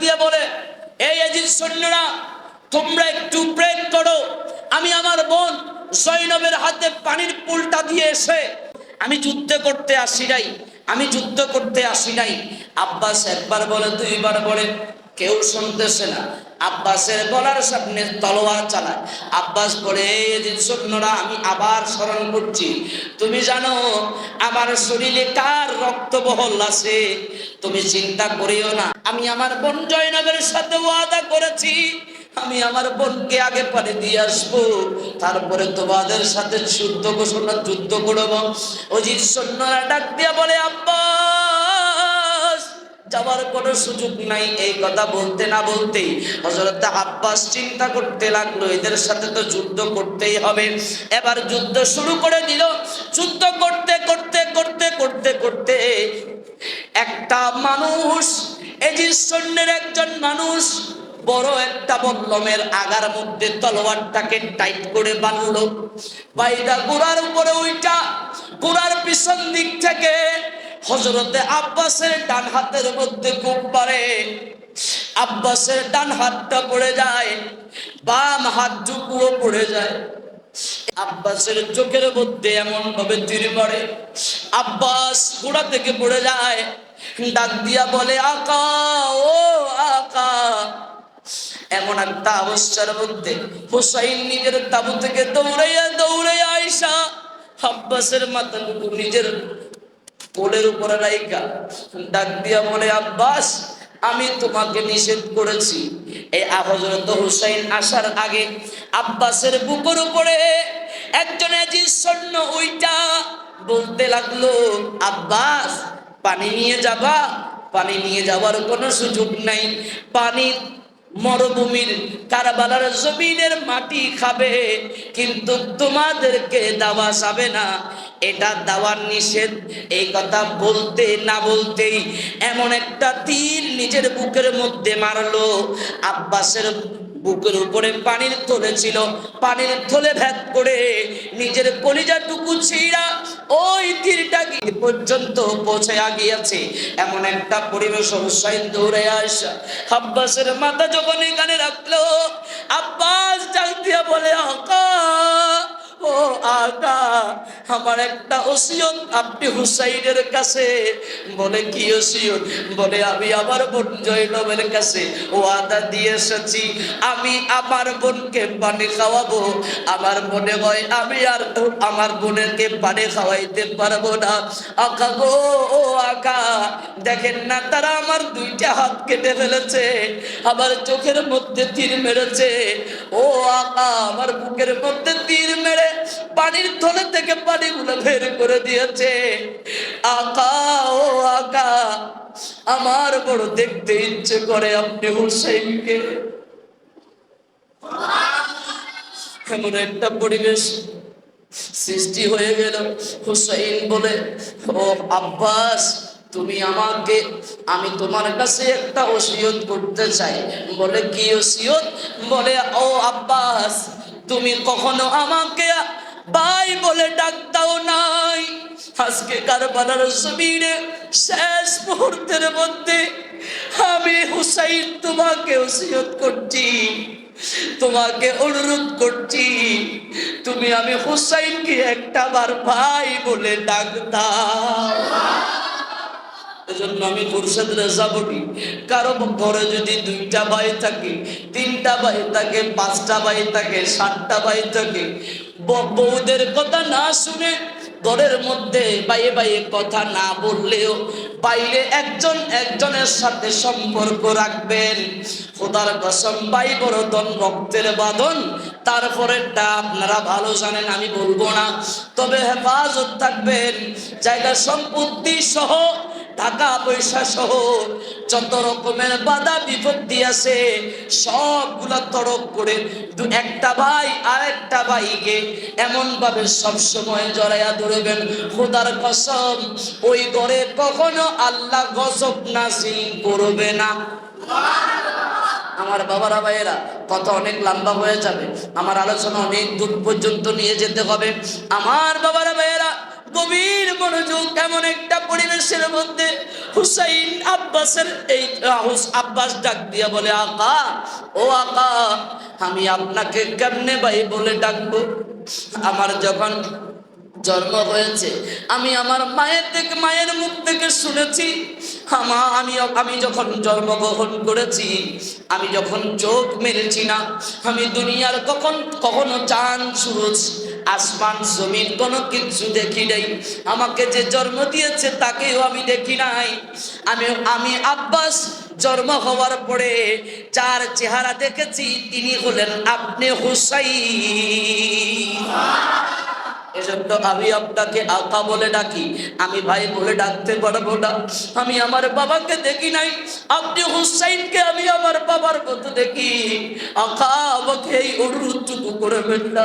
দিয়ে বলে, এই এজিদ সৈন্যরা, তোমরা একটু ব্রেক করো। আমি আমার বোন জৈনবের হাতে পানির পুলটা দিয়ে এসে, আমি যুদ্ধ করতে আসি নাই, আমি যুদ্ধ করতে আসি নাই। আব্বাস একবার বলে, দুইবার বলে কেউ শুনতেছে না। আব্বাসের গলার সামনে তলোয়ার চালায়। আব্বাস বলে, "এই যে সৈন্যরা আমি আবার স্মরণ করছি। তুমি জানো, আমার শরীরে কার রক্ত বহল আছে? তুমি চিন্তা করিও না, আমি আমার বোন জয়নবের সাথে ওয়াদা করেছি। আমি আমার বোনকে আগে পারে দিয়ে আসব। তারপরে তোমাদের সাথে যুদ্ধ ঘোষণা, যুদ্ধ করব। অজিত সৈন্যরা ডাক দিয়া বলে আব্বাস যাওয়ার কোনো সুযোগ নাই, এই কথা বলতে না বলতেই হজরত আব্বাস চিন্তা করতে লাগল, এদের সাথে তো যুদ্ধ করতেই হবে। এবার যুদ্ধ শুরু করে দিল। যুদ্ধ করতে করতে করতে করতে করতে একটা মানুষ এজির সৈন্যের একজন মানুষ, বড় একটা বল্লমের আগার মধ্যে তলোয়ারটাকে টাইট করে বাঁধলো বাইরা গোড়ার উপরে ওইটা গোড়ার পিছন দিক থেকে হজরতে আব্বাসের ডান হাতের মধ্যে খুব পারে আব্বাসের ডান হাতটা পড়ে যায়, বাম হাত টুকুও পড়ে যায়। আব্বাসের চোখের মধ্যে এমন ভাবে তীর পড়ে আব্বাস গোড়া থেকে পড়ে যায়, ডাক দিয়া বলে, আকা, ও আকা। এমন একটা অবস্থার মধ্যে হুসাইন নিজের তাবু থেকে দৌড়াইয়া দৌড়াইয়া আইসা আব্বাসের মাথা নিজের কোলের উপরে রাইকা ডাক দিয়া বলে, আব্বাস, আমি তোমাকে নিষেধ করেছি। এই হজরত হুসাইন আসার আগে আব্বাসের বুকের উপরে একজন সৈন্য ওইটা বলতে লাগল, আব্বাস, পানি নিয়ে যাবা? পানি নিয়ে যাওয়ার কোনো সুযোগ নাই। পানি মরুভূমির কারবালার জমিনের মাটি খাবে, কিন্তু তোমাদেরকে দাওয়া যাবে না। এটা দাওয়ার নিষেধ। এই কথা বলতে না বলতেই এমন একটা তীর নিজের বুকের মধ্যে মারলো। আব্বাসের বুকের উপরে পানির থলে ছিল। পানির থলে ভেদ করে নিজের কলিজাটুকু ছিঁড়া ওই তীরটা পর্যন্ত পৌঁছে আগিয়েছে? এমন একটা পরিবেশ হুসাইন দৌড়ে আসা। আব্বাসের মাথা যখন এখানে রাখল, আব্বাস ডাক দিয়ে বলে, আকা, ও আকা। আমার একটা ওসিয়ত, আপনি হুসাইনের কাছে। বলে, কি ওসিয়ত? বলে, আমি আমার বোন জয়নবের কাছে ওয়াদা দিয়ে এসেছি। আমি আমার বোনকে পানি খাওয়াবো। আমার মনে হয় আমি আর আমার বোনেরকে পানি খাওয়াইতে পারব না। আকা গো, ও আকা, দেখেন না, তারা আমার দুইটা হাত কেটে ফেলেছে। আমার চোখের মধ্যে তীর মেরেছে। ও আকা, আমার বুকের মধ্যে তীর মেরে পানিগুলো বের করে দিয়েছে। আকা ও আকা, আমার বড় দেখতে ইচ্ছে করে আপনি হুসেনকে। এমন একটা পরিবেশ সৃষ্টি হয়ে গেল। হুসাইন বলে, ও আব্বাস, তুমি আমাকে, আমি তোমার কাছে একটা ওসিয়ত করতে চাই। বলে, কি ওসিয়ত? বলে, ও আব্বাস, তুমি কখনো আমাকে ভাই বলে ডাক দাও নাই। আজকে কারবালার জমিনে শেষ মুহূর্তের মধ্যে আমি হুসাইন তোমাকে ওসিয়ত করছি, তোমাকে অনুরোধ করছি। তুমি আমি হুসাইনকে একটা বার ভাই বলে ডাক এজন্য আমি মুর্শিদ রেজা কারও ঘরে যদি দুইটা ভাই থাকে, তিনটা ভাই থাকে, পাঁচটা ভাই থাকে, সাতটা ভাই থাকে বউদের কথা না শুনে ঘরের মধ্যে বাইয়ে বাইয়ে কথা না বললেও বাইরে একজন একজনের সাথে সম্পর্ক রাখবেন। খোদার কসম, ভাই বড়দন রক্তের বাঁধন তারপরেরটা আপনারা ভালো জানেন, আমি বলব না। তবে হেফাজত থাকবেন, জায়গা সম্পত্তি সহ টাকা পয়সা সহ যত রকমের বাধা বিপত্তি আছে, সবগুলা তরক করে দু একটা ভাই আর একটা ভাইকে এমন ভাবে সবসময় জড়াইয়া ধরবেন। খোদার কসম, ওই ঘরে কখনো আল্লাহ গজব নাসিল করবে না। আমার বাবারা ভাইয়েরা, কথা অনেক লম্বা হয়ে যাবে। আমার আলোচনা অনেক দূর পর্যন্ত নিয়ে যেতে হবে। আমার বাবারা ভাইয়েরা গভীর মনোযোগ, এমন একটা পরিবেশের মধ্যে হুসাইন আব্বাসের এই আব্বাস ডাক দিয়া বলে, আকা, ও আকা, আমি আপনাকে কেমনে ভাই বলে ডাকবো? আমার যখন জন্ম হয়েছে, আমি আমার মায়ের থেকে, মায়ের মুখ থেকে শুনেছি, আমা, আমি আমি যখন জন্মগ্রহণ করেছি, আমি যখন চোখ মেরেছি না, আমি দুনিয়ার কখন, কখনো চান সূরজ আসমান, জমিন, কোনো কিছু দেখি নাই। আমাকে যে জন্ম দিয়েছে তাকেও আমি দেখি নাই। আমি আমি আব্বাস জন্ম হওয়ার পরে যার চেহারা দেখেছি, তিনি হলেন আপনি হুসাইন। এজন্য আমি আপনাকে আকা বলে ডাকি। আমি ভাই বলে ডাকতে পারব না। আমি আমার বাবাকে দেখি নাই। আপনি হুসাইনকে আমি আমার বাবার মতো দেখি। আকা আমাকে এই অনুরোধটুকু করে না